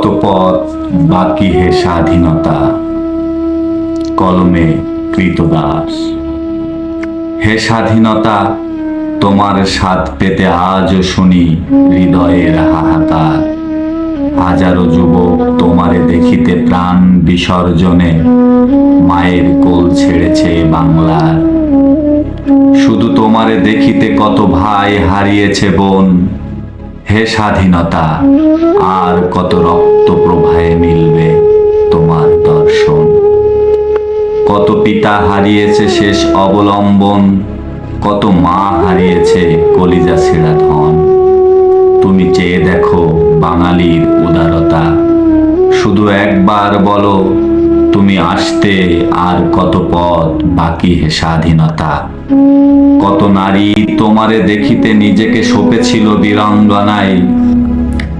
কত পথ বাকি হে স্বাধীনতা। কলমে কৃতদাস। হে স্বাধীনতা, তোমার স্বাদ পেতে আজও শুনি হৃদয়ের হাহাকার। হাজারো যুবক তোমারে দেখিতে প্রাণ বিসর্জনে মায়ের কোল ছেড়েছে বাংলার। শুধু তোমারে দেখিতে কত ভাই হারিয়েছে বোন হে স্বাধীনতা, আর কত রক্ত প্রবাহে মিলবে তোমার দর্শন। কত পিতা হারিয়েছে শেষ অবলম্বন, কত মা হারিয়েছে কলিজা ছেঁড়া ধন। তুমি চেয়ে দেখো বাঙালির উদারতা। শুধু একবার বলো তুমি আসতে আর কত পথ বাকি হে স্বাধীনতা? কত নারী তোমারে দেখিতে নিজেকে সঁপেছিল বীরাঙ্গনায়।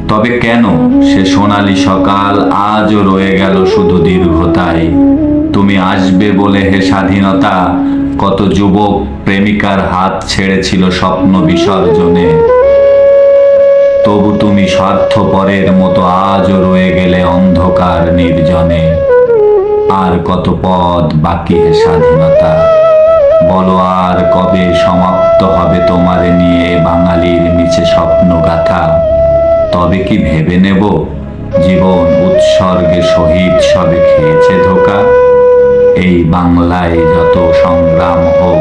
তবে কেন সে সোনালি সকাল আজও রয়ে গেল শুধু দীর্ঘতায়? তুমি আসবে বলে হে স্বাধীনতা, কত যুবক প্রেমিকার হাত ছেড়েছিল স্বপ্ন বিসর্জনে। তবু তুমি স্বার্থপরের মতো আজও রয়ে গেলে অন্ধকার নির্জনে। আর কত পথ বাকি হে স্বাধীনতা? বলো আর কবে সমাপ্ত হবে তোমারে নিয়ে বাঙালির নিচে স্বপ্ন গাথা তবে কি ভেবে নেব? জীবন উৎসর্গে শহীদ সবে খেয়েছে ধোকা। এই বাংলায় যত সংগ্রাম হোক